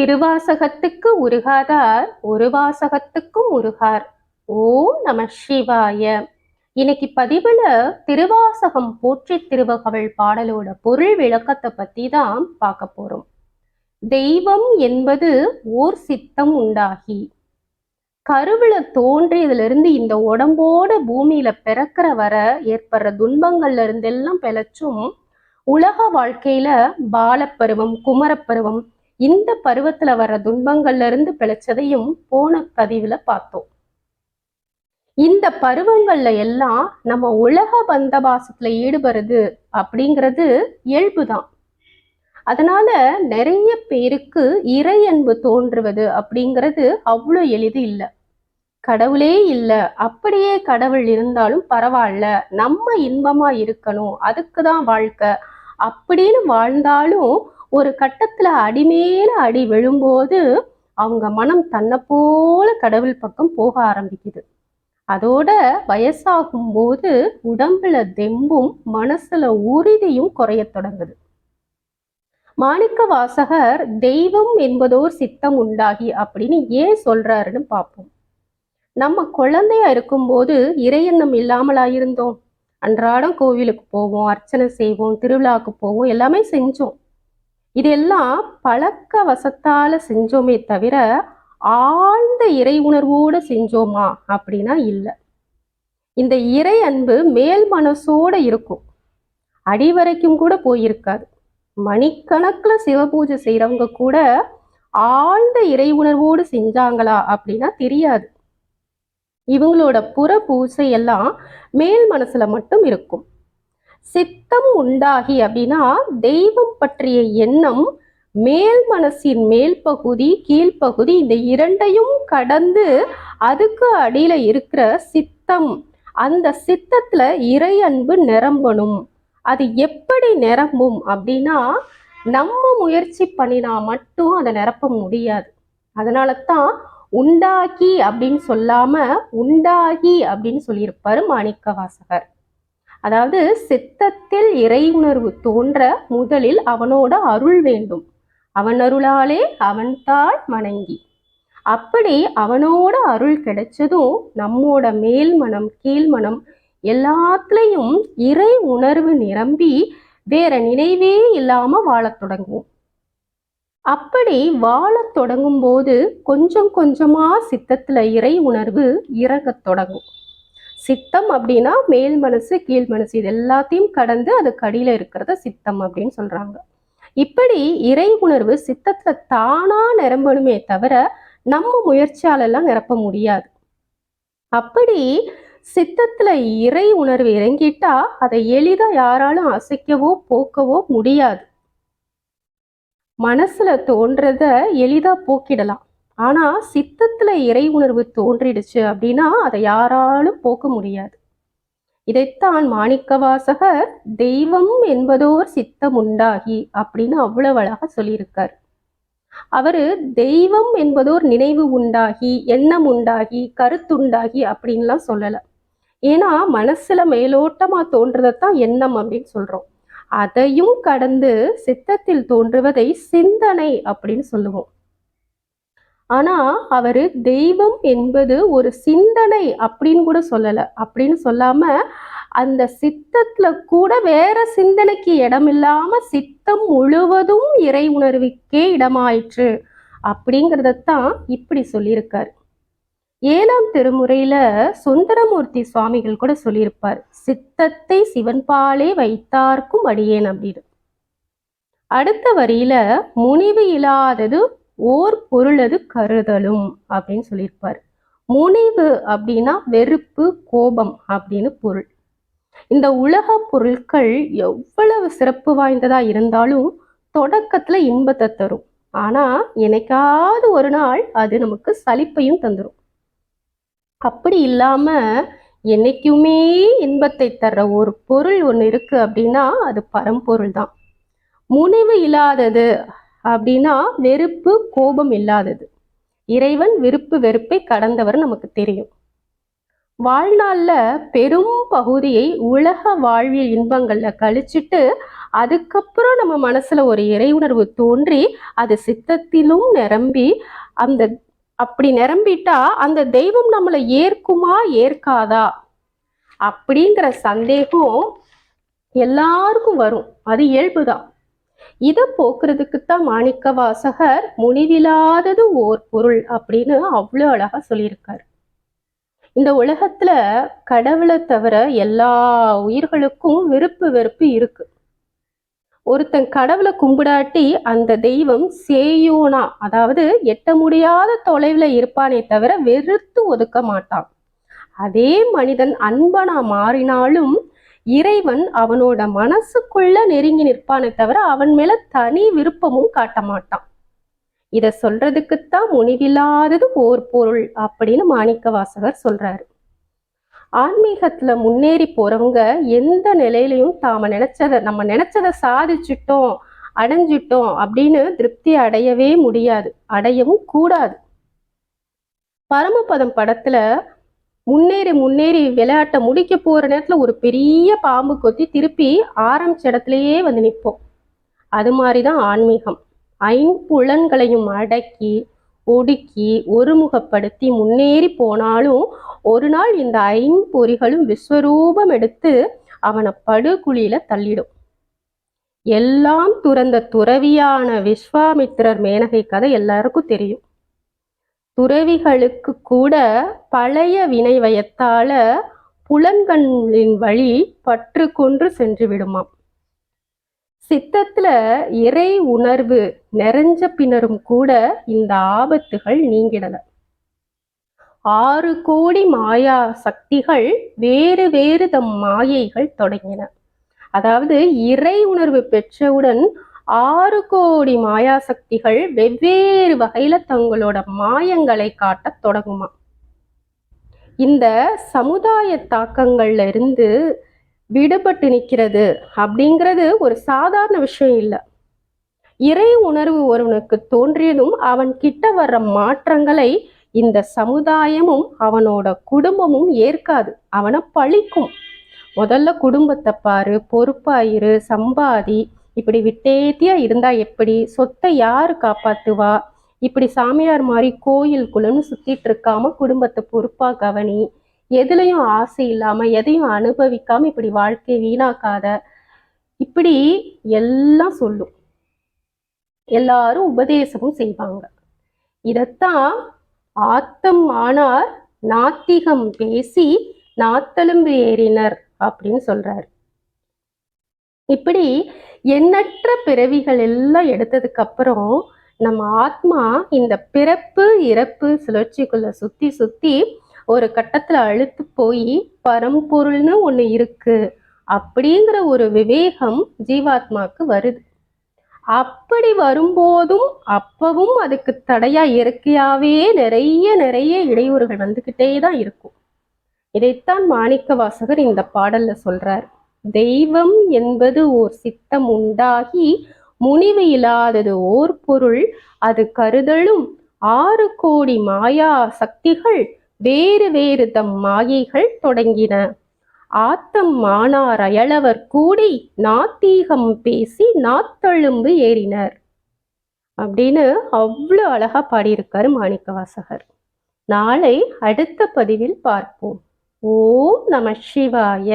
திருவாசகத்துக்கு உருகாதார் ஒரு வாசகத்துக்கும் உருகார். ஓம் நம சிவாய. இன்னைக்கு பதிவுல திருவாசகம் போற்றி திருவகவள் பாடலோட பொருள் விளக்கத்தை பத்தி தான் பார்க்க போறோம். தெய்வம் என்பது ஓர் சித்தம் உண்டாகி கருவில தோன்றியதுல இருந்து இந்த உடம்போட பூமியில பிறக்கிற வர ஏற்படுற துன்பங்கள்ல இருந்தெல்லாம் பிழைச்சும் உலக வாழ்க்கையில பாலப்பருவம் குமரப்பருவம் இந்த பருவத்துல வர்ற துன்பங்கள்ல இருந்து பிழைச்சதையும் போன பதிவுல பார்த்தோம். இந்த பருவங்கள்ல எல்லாம் நம்ம உலக பந்தபாசத்துல ஈடுபடுறது அப்படிங்கிறது இயல்புதான். அதனால நிறைய பேருக்கு இறை அன்பு தோன்றுவது அப்படிங்கிறது அவ்வளோ எளிது இல்லை. கடவுளே இல்லை. அப்படியே கடவுள் இருந்தாலும் பரவாயில்ல. நம்ம இன்பமா இருக்கணும். அதுக்கு தான் வாழ்க்கை. அப்படின்னு வாழ்ந்தாலும் ஒரு கட்டத்துல அடிமேல அடி விழும்போது அவங்க மனம் தன்னை போல கடவுள் பக்கம் போக ஆரம்பிக்குது. அதோட வயசாகும் போது உடம்புல தெம்பும் மனசுல உறுதியும் குறையத் தொடங்குது. மாணிக்க வாசகர் தெய்வம் என்பதோர் சித்தம் உண்டாகி அப்படின்னு ஏன் சொல்றாருன்னு பார்ப்போம். நம்ம குழந்தையா இருக்கும்போது இறையெண்ணம் இல்லாமலா இருந்தோம் அன்றாடம் கோவிலுக்கு போவோம் அர்ச்சனை செய்வோம் திருவிழாவுக்கு போவோம் எல்லாமே செஞ்சோம். இதெல்லாம் பழக்க வசத்தால செஞ்சோமே தவிர ஆழ்ந்த இறை உணர்வோடு செஞ்சோமா அப்படின்னா இல்லை. இந்த இறை அன்பு மேல் மனசோட இருக்கும். அடி வரைக்கும் கூட போயிருக்காது. மணிக்கணக்கில் சிவபூஜை செய்கிறவங்க கூட ஆழ்ந்த இறை உணர்வோடு செஞ்சாங்களா அப்படின்னா தெரியாது. இவங்களோட புற பூசை எல்லாம் மேல் மனசுல மட்டும் இருக்கும். சித்தம் உண்டாகி அப்படின்னா தெய்வம் பற்றிய எண்ணம் மேல் மனசின் மேல் பகுதி கீழ்ப்பகுதி இந்த இரண்டையும் கடந்து அதுக்கு அடியில இருக்கிற சித்தம். அந்த சித்தத்துல இறை அன்பு நிரம்பணும். அது எப்படி நிரம்பும் அப்படின்னா நம்ம முயற்சி பண்ணினா மட்டும் அதை நிரப்ப முடியாது. அதனால தான் உண்டாகி அப்படின்னு சொல்லாம உண்டாகி அப்படின்னு சொல்லியிருப்பாரு மாணிக்க வாசகர் அதாவது சித்தத்தில் இறை உணர்வு தோன்ற முதலில் அவனோட அருள் வேண்டும். அவன் அருளாலே அவன் தாள் வணங்கி. அப்படி அவனோட அருள் கிடைச்சதும் நம்மோட மேல் மனம் கீழ் மனம் எல்லாத்துலேயும் இறை உணர்வு நிரம்பி வேற நினைவே இல்லாம வாழத் தொடங்குவோம். அப்படி வாழத் தொடங்கும் போது கொஞ்சம் கொஞ்சமா சித்தத்துல இறை உணர்வு இறங்கத் தொடங்கும். சித்தம் அப்படின்னா மேல் மனசு கீழ் மனசு இது எல்லாத்தையும் கடந்து அது கடியில இருக்கிறத சித்தம் அப்படின்னு சொல்றாங்க. இப்படி இறை உணர்வு சித்தத்துல தானா நிரம்பணுமே தவிர நம்ம முயற்சியாலெல்லாம் நிரப்ப முடியாது. அப்படி சித்தத்துல இறை உணர்வு இறங்கிட்டா அதை எளிதா யாராலும் அசைக்கவோ போக்கவோ முடியாது. மனசுல தோன்றத எளிதா போக்கிடலாம். ஆனா சித்தத்துல இறை உணர்வு தோன்றிடுச்சு அப்படின்னா அதை யாராலும் போக்க முடியாது. இதைத்தான் மாணிக்கவாசகர் தெய்வம் என்பதோர் சித்தம் உண்டாகி அப்படின்னு அவ்வளவு அழகா சொல்லியிருக்கார். அவரு தெய்வம் என்பதோர் நினைவு உண்டாகி எண்ணம் உண்டாகி கருத்துண்டாகி அப்படின்லாம் சொல்லல. ஏன்னா மனசுல மேலோட்டமா தோன்றதைத்தான் எண்ணம் அப்படின்னு சொல்றோம். அதையும் கடந்து சித்தத்தில் தோன்றுவதை சிந்தனை அப்படின்னு சொல்லுவோம். ஆனா அவரு தெய்வம் என்பது ஒரு சிந்தனை அப்படின்னு கூட சொல்லல. அப்படின்னு சொல்லாம அந்த சித்தத்துல கூட வேற சிந்தனைக்கு இடம் இல்லாம சித்தம் முழுவதும் இறை உணர்வுக்கே இடமாயிற்று அப்படிங்கிறதத்தான் இப்படி சொல்லியிருக்காரு. ஏழாம் திருமுறையில சுந்தரமூர்த்தி சுவாமிகள் கூட சொல்லியிருப்பார் சித்தத்தை சிவன்பாலே வைத்தார்க்கும் அடியேன் அப்படின்னு. அடுத்த வரியில முனிவு இல்லாதது ஓர் பொருளது கருதலும் அப்படின்னு சொல்லியிருப்பார். முனிவு அப்படின்னா வெறுப்பு கோபம் அப்படின்னு பொருள். இந்த உலக பொருட்கள் எவ்வளவு சிறப்பு வாய்ந்ததா இருந்தாலும் தொடக்கத்துல இன்பத்தை தரும். ஆனா என்னைக்காவது ஒரு நாள் அது நமக்கு சலிப்பையும் தந்துடும் அப்படி இல்லாம என்னைக்குமே இன்பத்தை தர்ற ஒரு பொருள் ஒன்று இருக்கு அப்படின்னா அது பரம்பொருள் தான் முனிவு இல்லாதது அப்படின்னா வெறுப்பு கோபம் இல்லாதது. இறைவன் விருப்பு வெறுப்பை கடந்தவர் நமக்கு தெரியும். வாழ்நாளில் பெரும் பகுதியை உலக வாழ்வியல் இன்பங்களில் கழிச்சிட்டு அதுக்கப்புறம் நம்ம மனசில் ஒரு இறை உணர்வு தோன்றி அது சித்தத்திலும் நிரம்பி அந்த அப்படி நிரம்பிட்டா அந்த தெய்வம் நம்மளை ஏற்குமா ஏற்காதா? அப்படிங்கிற சந்தேகம் எல்லாருக்கும் வரும். அது இயல்புதான். இதை போக்குறதுக்குத்தான் மாணிக்க வாசகர் முனிவில்லாதது ஓர் பொருள் அப்படின்னு அவ்வளோ அழகா சொல்லியிருக்காரு. இந்த உலகத்துல கடவுளை தவிர எல்லா உயிர்களுக்கும் விருப்பு வெறுப்பு இருக்கு. ஒருத்தன் கடவுளை கும்பிடாட்டி அந்த தெய்வம் சேயோனா அதாவது எட்ட முடியாத தொலைவில் இருப்பானே தவிர வெறுத்து ஒதுக்க மாட்டான். அதே மனிதன் அன்பனா மாறினாலும் இறைவன் அவனோட மனசுக்குள்ள நெருங்கி நிற்பானே தவிர அவன் மேல தனி விருப்பமும் காட்ட மாட்டான். இதை சொல்றதுக்குத்தான் முனிவில்லாதது ஓர் பொருள் அப்படின்னு மாணிக்க வாசகர் சொல்றாரு. ஆன்மீகத்தில் முன்னேறி போகிறவங்க எந்த நிலையிலையும் தாம நினச்சதை நம்ம நினச்சதை சாதிச்சிட்டோம் அடைஞ்சிட்டோம் அப்படின்னு திருப்தி அடையவே முடியாது. அடையவும் கூடாது. பரமபதம் படத்துல முன்னேறி முன்னேறி விளையாட்டை முடிக்க போற நேரத்துல ஒரு பெரிய பாம்பு கொத்தி திருப்பி ஆரம்பிச்ச இடத்துலயே வந்து நிற்போம் அது மாதிரிதான் ஆன்மீகம். ஐம்புலன்களையும் அடக்கி ஒடுக்கி ஒருமுகப்படுத்தி முன்னேறி போனாலும் ஒரு நாள் இந்த ஐம்பொறிகளும் விஸ்வரூபம் எடுத்து அவனை படுகுழியில தள்ளிடும். எல்லாம் துறந்த துறவியான விஸ்வாமித்திரர் மேனகை கதை எல்லாருக்கும் தெரியும். துறவிகளுக்கு கூட பழைய வினை வயத்தால புலன்களின் வழி பற்று கொன்று சென்று விடுமாம். சித்தத்துல இறை உணர்வு நிறைஞ்ச பின்னரும் கூட இந்த ஆபத்துகள் நீங்கிடல ஆறு கோடி மாயா சக்திகள் வேறு வேறு தம் மாயைகள் தொடங்கின. அதாவது இறை உணர்வு பெற்றவுடன் ஆறு கோடி மாயா சக்திகள் வெவ்வேறு வகையில தங்களோட மாயங்களை காட்டத் தொடங்குமா. இந்த சமுதாய தாக்கங்கள்ல இருந்து விடுபட்டு நிற்கிறது அப்படிங்கிறது ஒரு சாதாரண விஷயம் இல்லை. இறை உணர்வு ஒருவனுக்கு தோன்றியதும் அவன் கிட்ட வர்ற மாற்றங்களை இந்த சமுதாயமும் அவனோட குடும்பமும் ஏற்காது அவனை பழிக்கும். முதல்ல குடும்பத்தை பாரு பொறுப்பாயிரு சம்பாதி இப்படி விட்டேத்தியா இருந்தா எப்படி சொத்தை யாரு காப்பாத்துவா இப்படி சாமியார் மாதிரி கோயில் குளம்னு சுத்திட்டு இருக்காம குடும்பத்தை பொறுப்பா கவனி எதுலையும் ஆசை இல்லாம எதையும் அனுபவிக்காம இப்படி வாழ்க்கை வீணாக்காத. இப்படி எல்லாம் சொல்லும். எல்லாரும் உபதேசமும் செய்வாங்க. இதத்தான் ஆத்தம் ஆனார் நாத்திகம் பேசி நாத்தெலும்பு ஏறினர் அப்படின்னு சொல்றாரு. இப்படி எண்ணற்ற பிறவிகள் எல்லாம் எடுத்ததுக்கு அப்புறம் நம்ம ஆத்மா இந்த பிறப்பு இறப்பு சுழற்சிக்குள்ள சுத்தி சுத்தி ஒரு கட்டத்துல அழுத்து போய் பரம்பொருள்னு ஒன்று இருக்கு. அப்படிங்கிற ஒரு விவேகம் ஜீவாத்மாக்கு வருது. அப்படி வரும்போதும் அப்பவும் அதுக்கு தடையா இயற்கையாவே நிறைய நிறைய இடையூறுகள் வந்துகிட்டே தான் இருக்கும். இதைத்தான் மாணிக்க வாசகர் இந்த பாடல்ல சொல்றார். தெய்வம் என்பது ஓர் சித்தம் உண்டாகி முனிவு இல்லாதது ஓர் பொருள். அது கருதலும் ஆறு கோடி மாயா சக்திகள் வேறு வேறு தம் மாயைகள் தொடங்கின. ஆத்தம் மானார் அயலவர் கூடி நாத்தீகம் பேசி நாத்தழும்பு ஏறினர். அப்படின்னு அவ்வளோ அழகாக பாடியிருக்காரு மாணிக்க வாசகர் நாளை அடுத்த பதிவில் பார்ப்போம். ஓம் நம சிவாய.